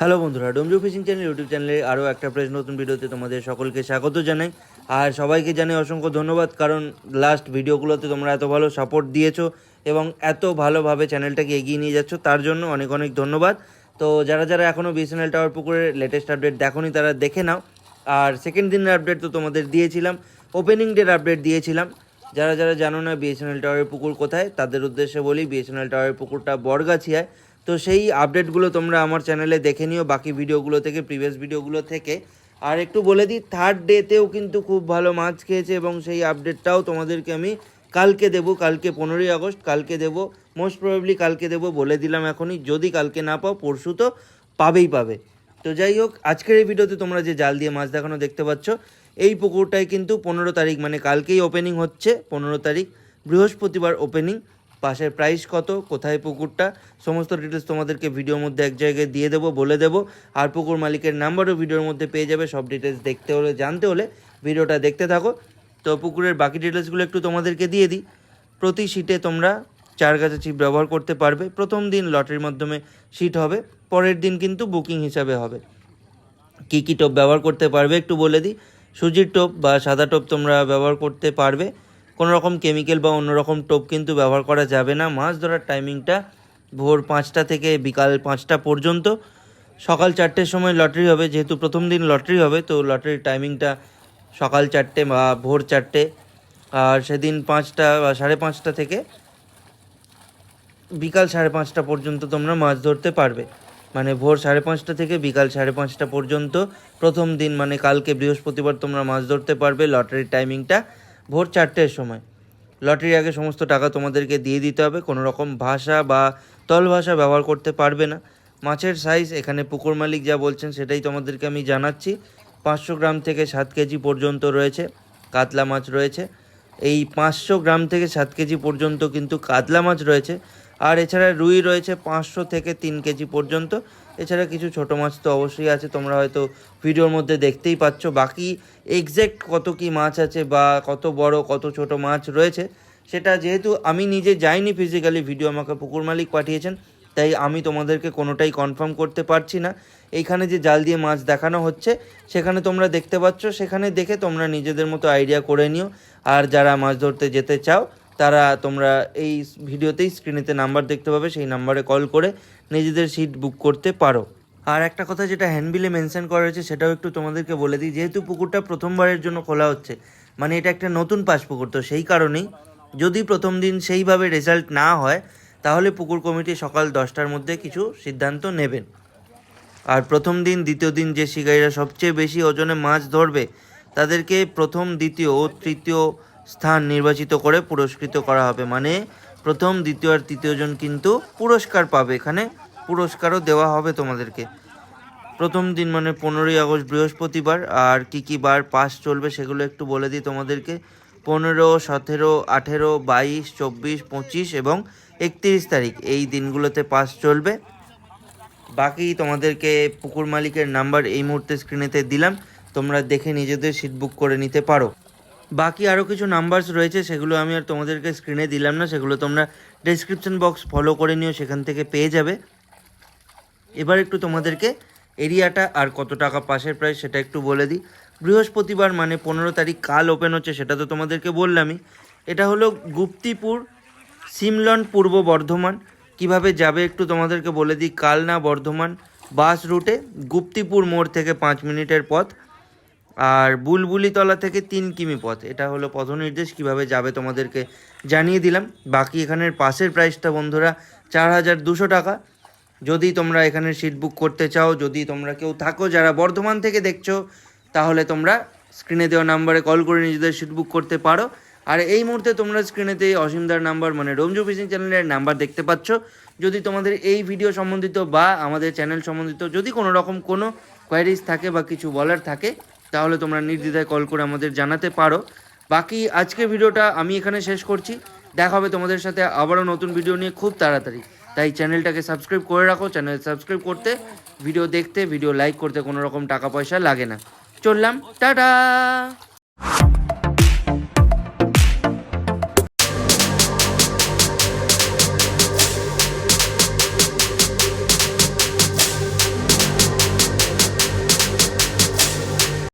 Hello বন্ধুরা, ডোমজু fishing channel YouTube চ্যানেলে আরও একটা প্রেস নতুন ভিডিওতে তোমাদের সকলকে স্বাগত জানাই। আর সবাইকে জানাই অসংখ্য ধন্যবাদ, কারণ লাস্ট ভিডিওগুলোতে তোমরা এত ভালো সাপোর্ট দিয়েছ এবং এত ভালোভাবে চ্যানেলটাকে এগিয়ে নিয়ে যাচ্ছ, তার জন্য অনেক অনেক ধন্যবাদ। তো যারা যারা এখনও বিএসএনএল টাওয়ার পুকুরের লেটেস্ট আপডেট দেখোনি, তারা দেখে নাও। আর সেকেন্ড দিনের আপডেট তো তোমাদের দিয়েছিলাম ওপেনিং ডের আপডেট দিয়েছিলাম। যারা যারা জানো না বিএসএনএল টাওয়ারের পুকুর কোথায়, তাদের উদ্দেশ্যে বলি বিএসএনএল টাওয়ারের পুকুরটা বরগাছিয়ায় তো সেই আপডেটগুলো তোমরা আমার চ্যানেলে দেখে নিও, বাকি ভিডিওগুলো থেকে প্রিভিয়াস ভিডিওগুলো থেকে। আর একটু বলে দিই থার্ড ডেতেও কিন্তু খুব ভালো মাছ খেয়েছে এবং সেই আপডেটটাও তোমাদেরকে আমি কালকে দেব, কালকে পনেরোই আগস্ট, কালকে দেব মোস্ট প্রবাবলি কালকে দেব বলে দিলাম এখনই। যদি কালকে না পাও, পরশু তো পাবেই পাবে। তো যাই হোক, আজকের এই ভিডিওতে তোমরা যে জাল দিয়ে মাছ দেখানো দেখতে পাচ্ছ, এই পুকুরটায় কিন্তু পনেরো তারিখ মানে কালকেই ওপেনিং হচ্ছে, পনেরো তারিখ, বৃহস্পতিবার ওপেনিং পাশের প্রাইস কত, কোথায় পুকুরটা, সমস্ত ডিটেলস তোমাদেরকে ভিডিওর মধ্যে এক জায়গায় দিয়ে দেবো, বলে দেবো। আর পুকুর মালিকের নাম্বারও ভিডিওর মধ্যে পেয়ে যাবে, সব ডিটেলস দেখতে হলে, জানতে হলে ভিডিওটা দেখতে থাকো। তো পুকুরের বাকি ডিটেলসগুলো একটু তোমাদেরকে দিয়ে দিই। প্রতি সিটে তোমরা চার গাছা চিপ ব্যবহার করতে পারবে। প্রথম দিন লটারির মাধ্যমে সিট হবে, পরের দিন কিন্তু বুকিং হিসাবে হবে। কী কী টোপ ব্যবহার করতে পারবে একটু বলে দিই। সুজির টোপ বা সাদা টোপ তোমরা ব্যবহার করতে পারবে। কোনো রকম কেমিক্যাল বা অন্য রকম টোপ কিন্তু ব্যবহার করা যাবে না। মাছ ধরার টাইমিংটা ভোর পাঁচটা থেকে বিকাল পাঁচটা পর্যন্ত। সকাল চারটের সময় লটারি হবে, যেহেতু প্রথম দিন লটারি হবে, তো লটারির টাইমিংটা সকাল চারটে বা ভোর চারটে। আর সেদিন পাঁচটা বা সাড়ে পাঁচটা থেকে বিকাল সাড়ে পাঁচটা পর্যন্ত তোমরা মাছ ধরতে পারবে। মানে ভোর সাড়ে পাঁচটা থেকে বিকাল সাড়ে পাঁচটা পর্যন্ত প্রথম দিন মানে কালকে বৃহস্পতিবার তোমরা মাছ ধরতে পারবে। লটারির টাইমিংটা ভোর চারটের সময়। লটারির আগে সমস্ত টাকা তোমাদেরকে দিয়ে দিতে হবে। কোনো রকম ভাষা বা তল ভাষা ব্যবহার করতে পারবে না। মাছের সাইজ এখানে পুকুর মালিক যা বলছেন সেটাই তোমাদেরকে আমি জানাচ্ছি। পাঁচশো গ্রাম থেকে সাত কেজি পর্যন্ত রয়েছে, কাতলা মাছ রয়েছে। এই পাঁচশো গ্রাম থেকে সাত কেজি পর্যন্ত কিন্তু কাতলা মাছ রয়েছে। আর এছাড়া রুই রয়েছে পাঁচশো থেকে তিন কেজি পর্যন্ত। এছাড়া কিছু ছোট মাছ তো অবশ্যই আছে, তোমরা হয়তো ভিডিওর মধ্যে দেখতেই পাচ্ছ। বাকি এক্স্যাক্ট কত কি মাছ আছে বা কত বড়, কত ছোট মাছ রয়েছে, সেটা যেহেতু আমি নিজে যাইনি ফিজিক্যালি ভিডিও আমাকে পুকুর মালিক পাঠিয়েছেন, তাই আমি তোমাদেরকে কোনোটাই কনফার্ম করতে পারছি না। এইখানে যে জাল দিয়ে মাছ দেখানো হচ্ছে, সেখানে তোমরা দেখতে পাচ্ছ, সেখানে দেখে তোমরা নিজেদের মতো আইডিয়া করে নিও। আর যারা মাছ ধরতে যেতে চাও তারা তোমরা এই ভিডিওতেই স্ক্রিনেতে নাম্বার দেখতে পাবে, সেই নাম্বারে কল করে নিজেদের সিট বুক করতে পারো। আর একটা কথা যেটা হ্যান্ডবিলে মেনশন করা হয়েছে, সেটাও একটু তোমাদেরকে বলে দিই। যেহেতু পুকুরটা প্রথমবারের জন্য খোলা হচ্ছে মানে এটা একটা নতুন পাস পুকুর, তো সেই কারণেই যদি প্রথম দিন সেইভাবে রেজাল্ট না হয়, তাহলে পুকুর কমিটি সকাল দশটার মধ্যে কিছু সিদ্ধান্ত নেবেন। আর প্রথম দিন, দ্বিতীয় দিন যে শিকারীরা সবচেয়ে বেশি ওজনে মাছ ধরবে, তাদেরকে প্রথম, দ্বিতীয় ও তৃতীয় স্থান নির্বাচিত করে পুরস্কৃত করা হবে। মানে প্রথম, দ্বিতীয় আর তৃতীয় জন কিন্তু পুরস্কার পাবে। এখানে পুরস্কারও দেওয়া হবে তোমাদেরকে। প্রথম দিন মানে পনেরোই আগস্ট, বৃহস্পতিবার। আর কি কি বার পাস চলবে সেগুলো একটু বলে দিই তোমাদেরকে। পনেরো, সতেরো, আঠেরো, বাইশ, চব্বিশ, পঁচিশ এবং একত্রিশ তারিখ এই দিনগুলোতে পাস চলবে। বাকি তোমাদেরকে পুকুর মালিকের নাম্বার এই মুহূর্তে স্ক্রিনেতে দিলাম। তোমরা দেখে নিজেদের সিট বুক করে নিতে পারো। বাকি আরও কিছু নাম্বারস রয়েছে, সেগুলো আমি আর তোমাদেরকে স্ক্রিনে দিলাম না, সেগুলো তোমরা ডেসক্রিপশন বক্স ফলো করে নিও, সেখান থেকে পেয়ে যাবে। এবার একটু তোমাদেরকে এরিয়াটা আর কত টাকা পাশের প্রাইস সেটা একটু বলে দিই। বৃহস্পতিবার মানে পনেরো তারিখ কাল ওপেন হচ্ছে, সেটা তো তোমাদেরকে বললামই। এটা হলো গুপ্তিপুর, সিমলন পূর্ব বর্ধমান। কীভাবে যাবে একটু তোমাদেরকে বলে দিই, কালনা বর্ধমান বাস রুটে গুপ্তিপুর মোড় থেকে পাঁচ মিনিটের পথ। আর বুলবুলিতলা থেকে তিন কিমি পথ। এটা হলো পথ নির্দেশ কীভাবে যাবে তোমাদেরকে জানিয়ে দিলাম। বাকি এখানের পাশের প্রাইসটা বন্ধুরা চার হাজার দুশো টাকা। যদি তোমরা এখানে সিট বুক করতে চাও, যদি তোমরা কেউ থাকো যারা বর্ধমান থেকে দেখছ, তাহলে তোমরা স্ক্রিনে দেওয়া নাম্বারে কল করে নিজেদের সিট বুক করতে পারো। আর এই মুহূর্তে তোমরা স্ক্রিনেতে অসীমদার নাম্বার মানে রমজু ফিশিং চ্যানেলের নাম্বার দেখতে পাচ্ছ। যদি তোমাদের এই ভিডিও সম্বন্ধিত বা আমাদের চ্যানেল সম্বন্ধিত যদি কোনো রকম কোনো কোয়ারিজ থাকে বা কিছু বলার থাকে তাহলে তোমরা নির্দ্বিধায় কল করে আমাদের জানাতে পারো। বাকি আজকের ভিডিওটা আমি এখানে শেষ করছি। দেখা হবে তোমাদের সাথে আবারও নতুন ভিডিও নিয়ে খুব তাড়াতাড়ি। তাই চ্যানেলটাকে সাবস্ক্রাইব করে রাখো। চ্যানেল সাবস্ক্রাইব করতে ভিডিও দেখতে ভিডিও লাইক করতে কোনো রকম টাকা পয়সা লাগে না। চললাম, টাটা!